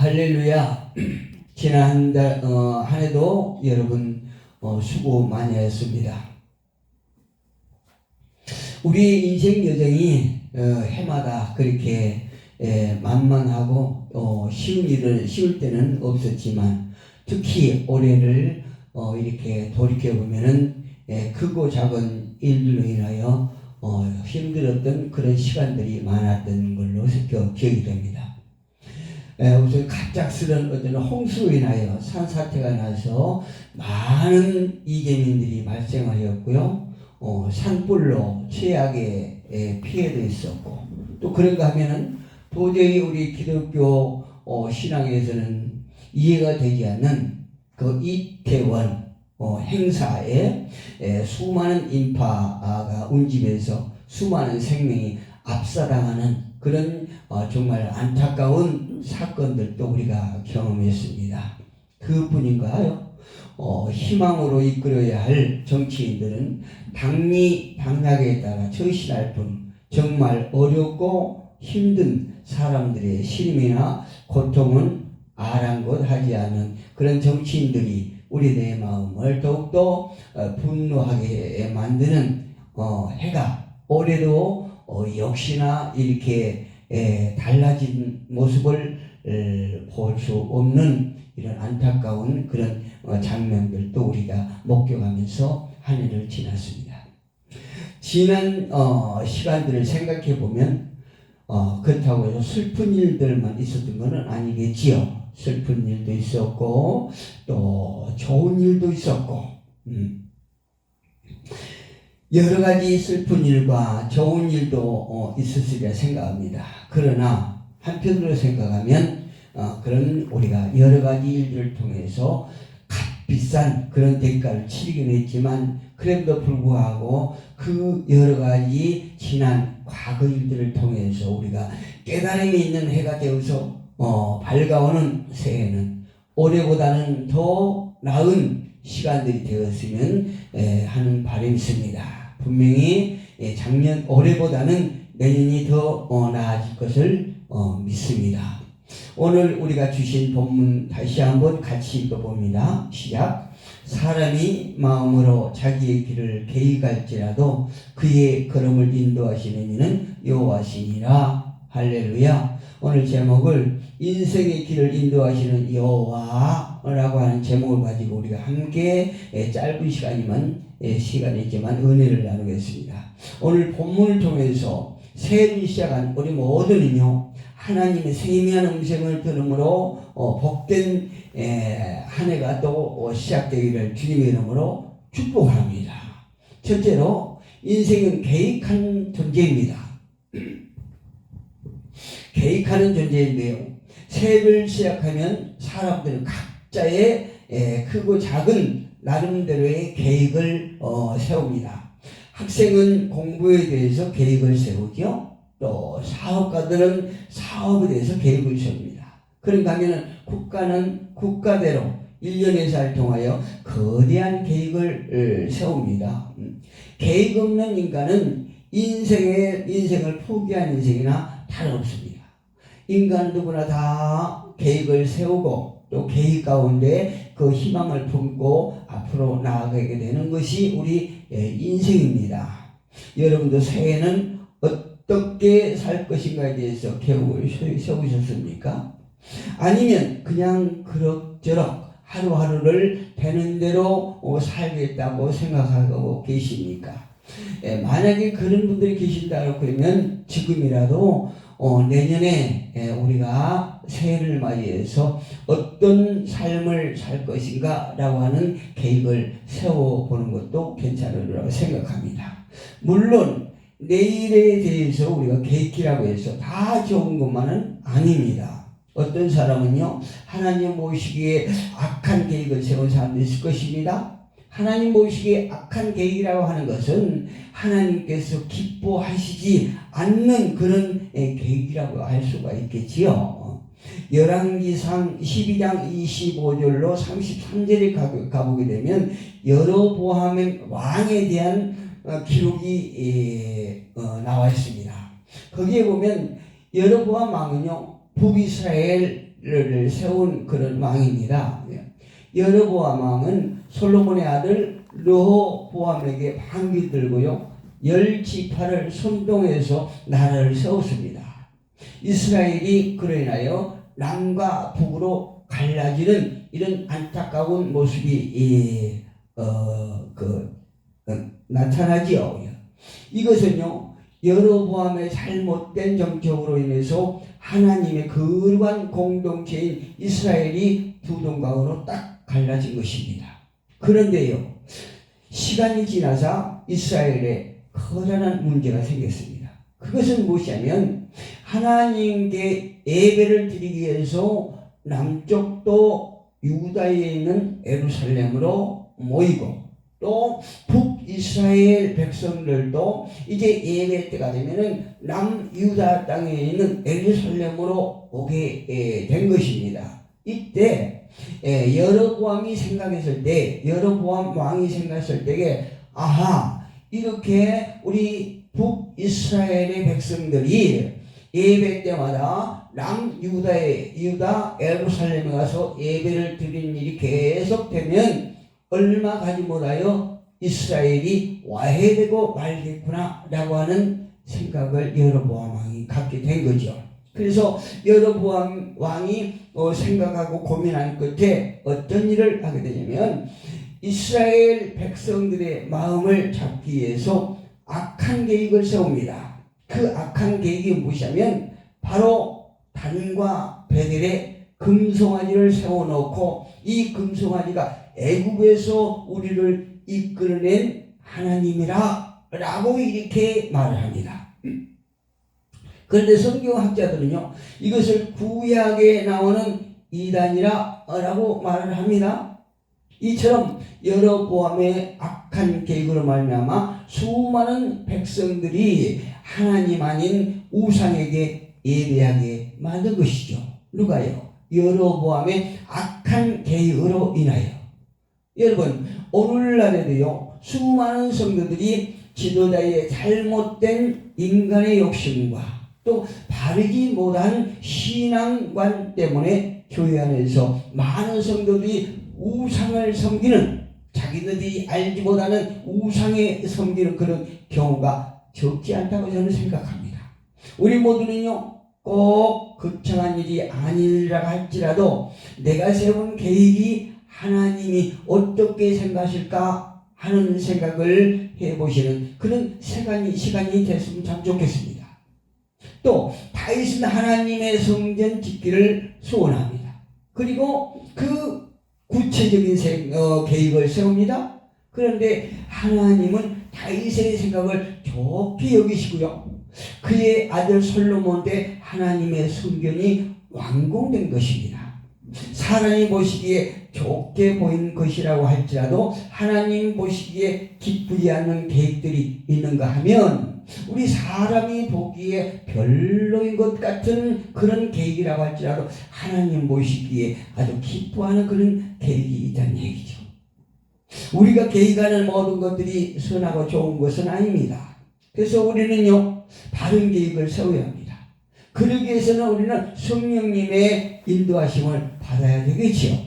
할렐루야. 지난 한 달, 어, 한 해도 여러분, 어, 수고 많이 했습니다. 우리 인생 여정이, 어, 해마다 그렇게, 에, 만만하고, 어, 쉬운 일을, 쉬울 때는 없었지만, 특히 올해를, 어, 이렇게 돌이켜 보면은, 에, 크고 작은 일들로 인하여, 어, 힘들었던 그런 시간들이 많았던 걸로 기- 기억이 됩니다. 에, 우선 갑작스런 어떤 홍수로 인하여 산사태가 나서 많은 이재민들이 발생하였고요. 어, 산불로 최악의 에, 피해도 있었고 또 그런가 하면은 도저히 우리 기독교 어, 신앙에서는 이해가 되지 않는 그 이태원 어, 행사에 에, 수많은 인파가 운집해서 수많은 생명이 압사당하는 그런 어, 정말 안타까운 사건들도 우리가 경험했습니다. 그뿐인가요? 어, 희망으로 이끌어야 할 정치인들은 당리 당략에 따라 처신할 뿐 정말 어렵고 힘든 사람들의 시름이나 고통은 아랑곳하지 않은 그런 정치인들이 우리 내 마음을 더욱더 어, 분노하게 만드는 어, 해가 올해도 어, 역시나 이렇게 에, 달라진 모습을 볼 수 없는 이런 안타까운 그런 어, 장면들도 우리가 목격하면서 한 해를 지났습니다. 지난 어, 시간들을 생각해 보면 어, 그렇다고 해서 슬픈 일들만 있었던 것은 아니겠지요. 슬픈 일도 있었고 또 좋은 일도 있었고 음. 여러 가지 슬픈 일과 좋은 일도 어, 있었으리라 생각합니다. 그러나 한편으로 생각하면 어, 그런 우리가 여러 가지 일들을 통해서 값비싼 그런 대가를 치르긴 했지만 그럼에도 불구하고 그 여러 가지 지난 과거 일들을 통해서 우리가 깨달음이 있는 해가 되어서 어, 밝아오는 새해는 올해보다는 더 나은 시간들이 되었으면 에, 하는 바람이 있습니다. 분명히 예, 작년 올해보다는 내년이 더 어, 나아질 것을 어, 믿습니다. 오늘 우리가 주신 본문 다시 한번 같이 읽어봅니다. 시작. 사람이 마음으로 자기의 길을 계획할지라도 그의 걸음을 인도하시는 이는 여호와시니라. 할렐루야. 오늘 제목을 인생의 길을 인도하시는 여호와라고 하는 제목을 가지고 우리가 함께 예, 짧은 시간이면 예, 시간이지만 은혜를 나누겠습니다. 오늘 본문을 통해서 새해를 시작한 우리 모두는요 하나님의 세미한 음성을 들음으로 어, 복된 에, 한 해가 또 어, 시작되기를 주님의 이름으로 축복합니다. 첫째로 인생은 계획한 존재입니다. 계획하는 존재인데요. 새해를 시작하면 사람들은 각자의 에, 크고 작은 나름대로의 계획을 어, 세웁니다. 학생은 공부에 대해서 계획을 세우죠. 또 사업가들은 사업에 대해서 계획을 세웁니다. 그런가 하면 국가는 국가대로 1년의 살 통하여 거대한 계획을 어, 세웁니다. 음. 계획 없는 인간은 인생의 인생을 포기한 인생이나 다름없습니다. 인간 누구나 다 계획을 세우고 또 계획 가운데 그 희망을 품고 앞으로 나아가게 되는 것이 우리 예, 인생입니다. 여러분도 새해는 어떻게 살 것인가에 대해서 계획을 세우셨습니까? 아니면 그냥 그럭저럭 하루하루를 되는 대로 어, 살겠다고 생각하고 계십니까? 예, 만약에 그런 분들이 계신다고 그러면 지금이라도 어, 내년에 예, 우리가 새해를 맞이해서 어떤 삶을 살 것인가 라고 하는 계획을 세워보는 것도 괜찮으리라고 생각합니다. 물론 내일에 대해서 우리가 계획이라고 해서 다 좋은 것만은 아닙니다. 어떤 사람은요 하나님 모시기에 악한 계획을 세운 사람도 있을 것입니다. 하나님 보시기에 악한 계획이라고 하는 것은 하나님께서 기뻐하시지 않는 그런 예, 계획이라고 할 수가 있겠지요. 열왕기상 12장 25절로 33절에 가보게 되면 여로보암의 왕에 대한 어, 기록이 예, 어, 나와 있습니다. 거기에 보면 여로보암 왕은요 북이스라엘을 세운 그런 왕입니다. 여로보암 왕은 솔로몬의 아들 르호보암에게 반기 들고요. 열 지파를 선동해서 나라를 세웠습니다. 이스라엘이 그로 인하여 남과 북으로 갈라지는 이런 안타까운 모습이 이, 어, 그, 어, 나타나지요. 이것은요 여로보암의 잘못된 정책으로 인해서 하나님의 거룩한 공동체인 이스라엘이 두 동강으로 딱 갈라진 것입니다. 그런데요 시간이 지나자 이스라엘에 커다란 문제가 생겼습니다. 그것은 무엇이냐면 하나님께 예배를 드리기 위해서 남쪽도 유다에 있는 에루살렘으로 모이고 또 북이스라엘 백성들도 이제 예배 때가 되면은 남유다 땅에 있는 에루살렘으로 오게 예, 된 것입니다. 이때 예, 여로보암이 생각했을 때 여로보암 왕이 생각했을 때에 아하 이렇게 우리 북이스라엘의 백성들이 예배 때마다 남유다의 유다 에루살렘에 가서 예배를 드리는 일이 계속되면 얼마 가지 못하여 이스라엘이 와해되고 말겠구나 라고 하는 생각을 여로보암 왕이 갖게 된 거죠. 그래서 여로보암 왕이 어, 생각하고 고민한 끝에 어떤 일을 하게 되냐면 이스라엘 백성들의 마음을 잡기 위해서 악한 계획을 세웁니다. 그 악한 계획이 무엇이냐면 바로 단과 베델에 금송아지를 세워놓고 이 금송아지가 애굽에서 우리를 이끌어낸 하나님이라 라고 이렇게 말을 합니다. 그런데 성경학자들은요 이것을 구약에 나오는 이단이라 라고 말을 합니다. 이처럼 여러보암의 악한 계획으로 말미암아 수많은 백성들이 하나님 아닌 우상에게 예배하게 만든 것이죠. 누가요? 여러보암의 악한 계획으로 인하여. 여러분 오늘날에도요 수많은 성도들이 지도자의 잘못된 인간의 욕심과 또 바르지 못한 신앙관 때문에 교회 안에서 많은 성도들이 우상을 섬기는 자기들이 알지 못하는 우상에 섬기는 그런 경우가 적지 않다고 저는 생각합니다. 우리 모두는요 꼭 극창한 일이 아니라 할지라도 내가 세운 계획이 하나님이 어떻게 생각하실까 하는 생각을 해보시는 그런 시간이, 시간이 됐으면 참 좋겠습니다. 또 다윗은 하나님의 성전 짓기를 소원합니다. 그리고 그 구체적인 생, 어, 계획을 세웁니다. 그런데 하나님은 다윗의 생각을 좋게 여기시고요. 그의 아들 솔로몬 때 하나님의 성전이 완공된 것입니다. 사람이 보시기에 좋게 보인 것이라고 할지라도 하나님 보시기에 기쁘지 않는 계획들이 있는가 하면 우리 사람이 보기에 별로인 것 같은 그런 계획이라고 할지라도 하나님 보시기에 아주 기뻐하는 그런 계획이 있다는 얘기죠. 우리가 계획하는 모든 것들이 선하고 좋은 것은 아닙니다. 그래서 우리는요, 바른 계획을 세워야 합니다. 그러기 위해서는 우리는 성령님의 인도하심을 받아야 되겠지요.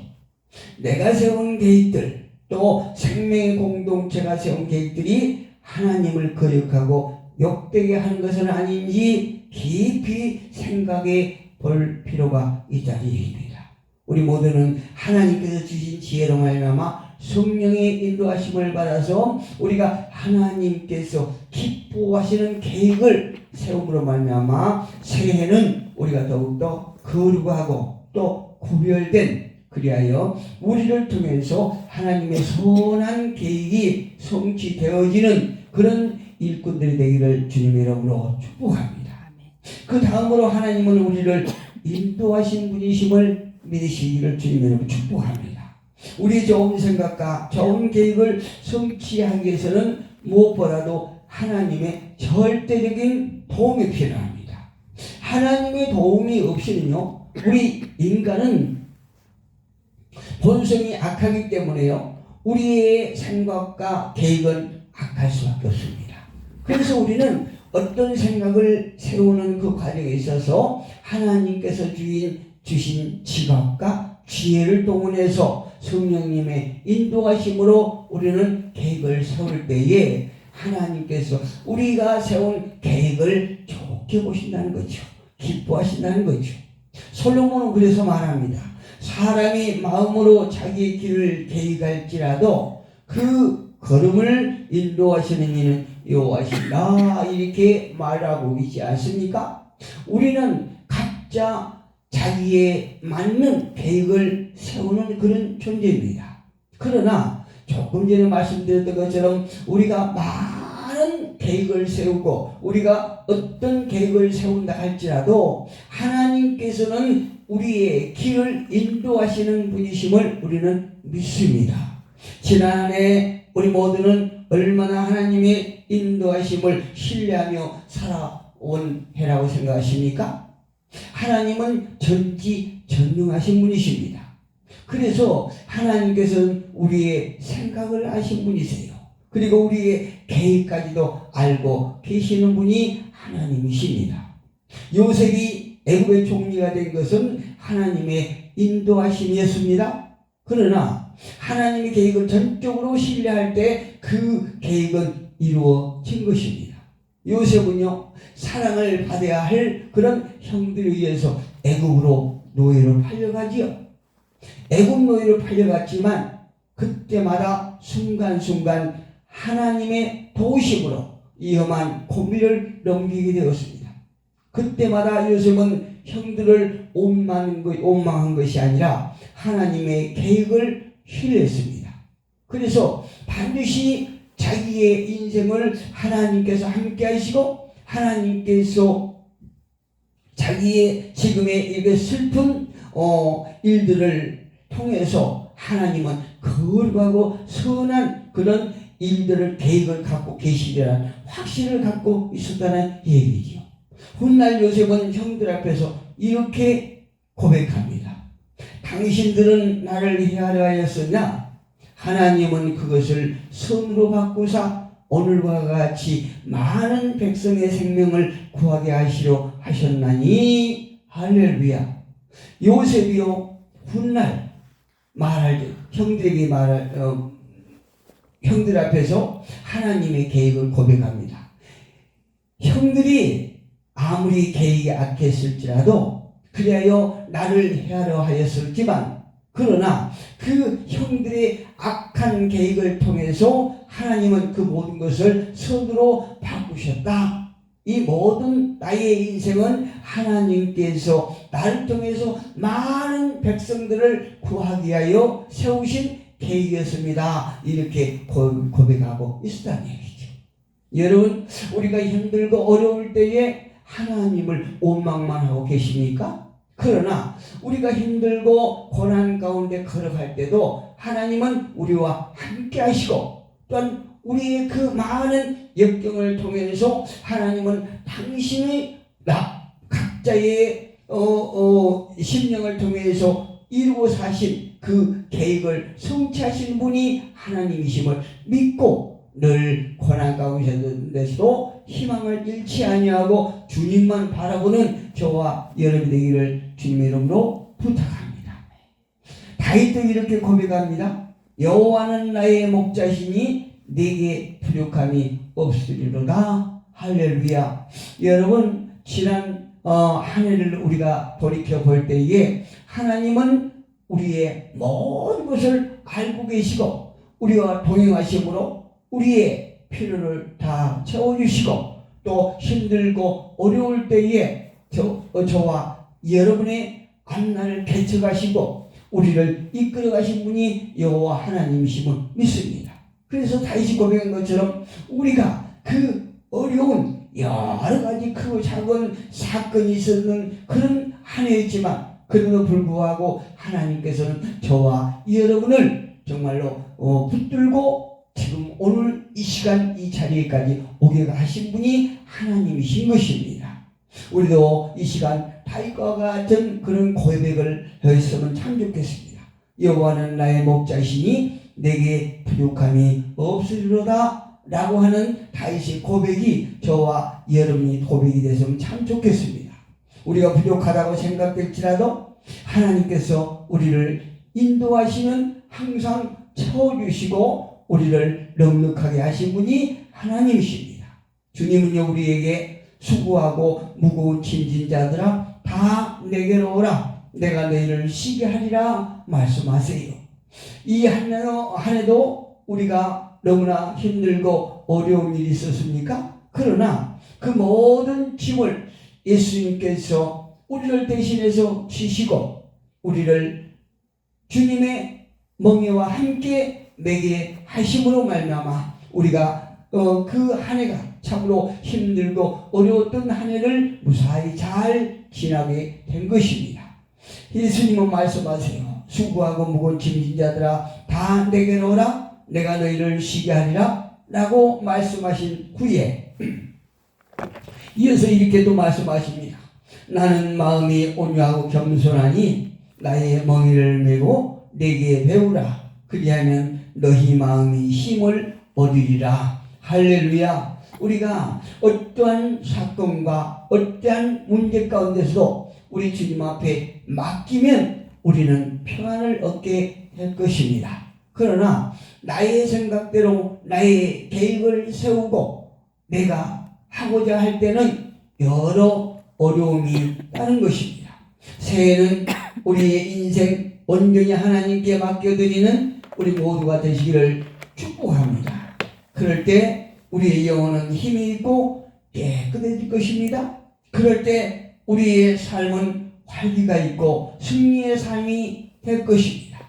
내가 세운 계획들, 또 생명의 공동체가 세운 계획들이 하나님을 거역하고 욕되게 하는 것은 아닌지 깊이 생각해 볼 필요가 있다는 얘기입니다. 우리 모두는 하나님께서 주신 지혜로 말미암아 성령의 인도하심을 받아서 우리가 하나님께서 기뻐하시는 계획을 세움으로 말미암아 새해는 우리가 더욱더 거룩하고 또 구별된 그리하여 우리를 통해서 하나님의 선한 계획이 성취되어지는 그런 일꾼들이 되기를 주님의 이름으로 축복합니다. 그 다음으로 하나님은 우리를 인도하신 분이심을 믿으시기를 주님의 이름으로 축복합니다. 우리 좋은 생각과 좋은 계획을 성취하기 위해서는 무엇보다도 하나님의 절대적인 도움이 필요합니다. 하나님의 도움이 없이는요, 우리 인간은 본성이 악하기 때문에요, 우리의 생각과 계획은 악할 수밖에 없습니다. 그래서 우리는 어떤 생각을 세우는 그 과정에 있어서 하나님께서 주인 주신 지각과 지혜를 동원해서 성령님의 인도하심으로 우리는 계획을 세울 때에 하나님께서 우리가 세운 계획을 좋게 보신다는 거죠. 기뻐하신다는 거죠. 솔로몬은 그래서 말합니다. 사람이 마음으로 자기의 길을 계획할지라도 그 걸음을 인도하시는 이는 여호와시라 이렇게 말하고 있지 않습니까? 우리는 각자 자기에 맞는 계획을 세우는 그런 존재입니다. 그러나 조금 전에 말씀드렸던 것처럼 우리가 많은 계획을 세우고 우리가 어떤 계획을 세운다 할지라도 하나님께서는 우리의 길을 인도하시는 분이심을 우리는 믿습니다. 지난해 우리 모두는 얼마나 하나님의 인도하심을 신뢰하며 살아온 해라고 생각하십니까? 하나님은 전지전능하신 분이십니다. 그래서 하나님께서는 우리의 생각을 아신 분이세요. 그리고 우리의 계획까지도 알고 계시는 분이 하나님이십니다. 요셉이 애굽의 총리가 된 것은 하나님의 인도하심이었습니다. 그러나 하나님의 계획을 전적으로 신뢰할 때 그 계획은 이루어진 것입니다. 요셉은요 사랑을 받아야 할 그런 형들에 의해서 애굽으로 노예로 팔려가지요. 애굽 노예로 팔려갔지만 그때마다 순간순간 하나님의 도우심으로 위험한 고비를 넘기게 되었습니다. 그때마다 요셉은 형들을 원망한, 것이 아니라 하나님의 계획을 신뢰했습니다. 그래서 반드시 자기의 인생을 하나님께서 함께 하시고 하나님께서 자기의 지금의 이게 슬픈 어, 일들을 통해서 하나님은 거룩하고 선한 그런 일들을 계획을 갖고 계시리라는 확신을 갖고 있었다는 얘기죠. 훗날 요셉은 형들 앞에서 이렇게 고백합니다. 당신들은 나를 해하려 하였으나 하나님은 그것을 선으로 바꾸사 오늘과 같이 많은 백성의 생명을 구하게 하시려 하셨나니 할렐루야. 요셉이요 훗날 말할 때 형들에게 말할 어, 형들 앞에서 하나님의 계획을 고백합니다. 형들이 아무리 계획이 악했을지라도 그리하여 나를 해하려 하였을지만 그러나 그 형들의 악한 계획을 통해서 하나님은 그 모든 것을 선으로 바꾸셨다. 이 모든 나의 인생은 하나님께서 나를 통해서 많은 백성들을 구하기 위하여 세우신 계획이었습니다. 이렇게 고백하고 있었다는 얘기죠. 여러분, 우리가 힘들고 어려울 때에 하나님을 원망만 하고 계십니까? 그러나 우리가 힘들고 고난 가운데 걸어갈 때도 하나님은 우리와 함께 하시고 또한 우리의 그 많은 역경을 통해서 하나님은 당신이 나 각자의 어, 어, 심령을 통해서 이루어 사신 그 계획을 성취하신 분이 하나님이심을 믿고 늘 고난 가운데서도 희망을 잃지 아니하고 주님만 바라보는 저와 여러분 되기를 주님의 이름으로 부탁합니다. 다윗도 이렇게 고백합니다. 여호와는 나의 목자시니 내게 부족함이 없으리로다. 할렐루야. 여러분 지난 어, 한 해를 우리가 돌이켜 볼 때에 하나님은 우리의 모든 것을 알고 계시고 우리와 동행하심으로 우리의 필요를 다 채워주시고 또 힘들고 어려울 때에 저, 어, 저와 여러분의 앞날을 개척하시고 우리를 이끌어 가신 분이 여호와 하나님이심을 믿습니다. 그래서 다시 고백한 것처럼 우리가 그 어려운 여러 가지 크고 작은 사건이 있었는 그런 한 해였지만 그럼에도 불구하고 하나님께서는 저와 여러분을 정말로 어, 붙들고 지금 오늘 이 시간 이 자리에까지 오게 하신 분이 하나님이신 것입니다. 우리도 이 시간 다윗과 같은 그런 고백을 했으면 참 좋겠습니다. 여호와는 나의 목자시니 내게 부족함이 없으리로다 라고 하는 다윗의 고백이 저와 여러분이 고백이 됐으면 참 좋겠습니다. 우리가 부족하다고 생각될지라도 하나님께서 우리를 인도하시면 항상 채워주시고 우리를 넉넉하게 하신 분이 하나님이십니다. 주님은요 우리에게 수고하고 무거운 짐진 자들아 다 내게로 오라 내가 너희를 쉬게 하리라 말씀하세요. 이 한 해도 우리가 너무나 힘들고 어려운 일이 있었습니까? 그러나 그 모든 짐을 예수님께서 우리를 대신해서 지시고 우리를 주님의 멍에와 함께 매게 하심으로 말미암아 우리가 어, 그 한 해가 참으로 힘들고 어려웠던 한 해를 무사히 잘 지나게 된 것입니다. 예수님은 말씀하세요. 수고하고 무거운 짐진 자들아 다 내게로 오라 내가 너희를 쉬게 하리라 라고 말씀하신 후에 이어서 이렇게도 말씀하십니다. 나는 마음이 온유하고 겸손하니 나의 멍에를 메고 내게 배우라. 그리하면 너희 마음이 힘을 얻으리라. 할렐루야. 우리가 어떠한 사건과 어떠한 문제 가운데서도 우리 주님 앞에 맡기면 우리는 평안을 얻게 될 것입니다. 그러나 나의 생각대로 나의 계획을 세우고 내가 하고자 할 때는 여러 어려움이 따른 것입니다. 새해는 우리의 인생 온전히 하나님께 맡겨드리는 우리 모두가 되시기를 축복합니다. 그럴 때 우리의 영혼은 힘이 있고 깨끗해질 것입니다. 그럴 때 우리의 삶은 활기가 있고 승리의 삶이 될 것입니다.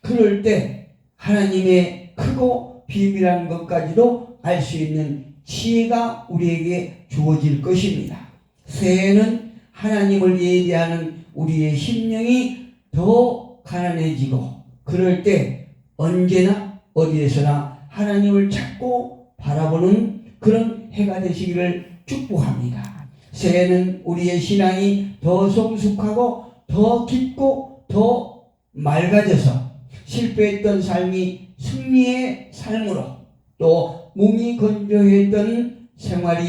그럴 때 하나님의 크고 비밀한 것까지도 알 수 있는 지혜가 우리에게 주어질 것입니다. 새해는 하나님을 예배하는 우리의 심령이 더 가난해지고 그럴 때 언제나 어디에서나 하나님을 찾고 바라보는 그런 해가 되시기를 축복합니다. 새해는 우리의 신앙이 더 성숙하고 더 깊고 더 맑아져서 실패했던 삶이 승리의 삶으로 또 몸이 건조했던 생활이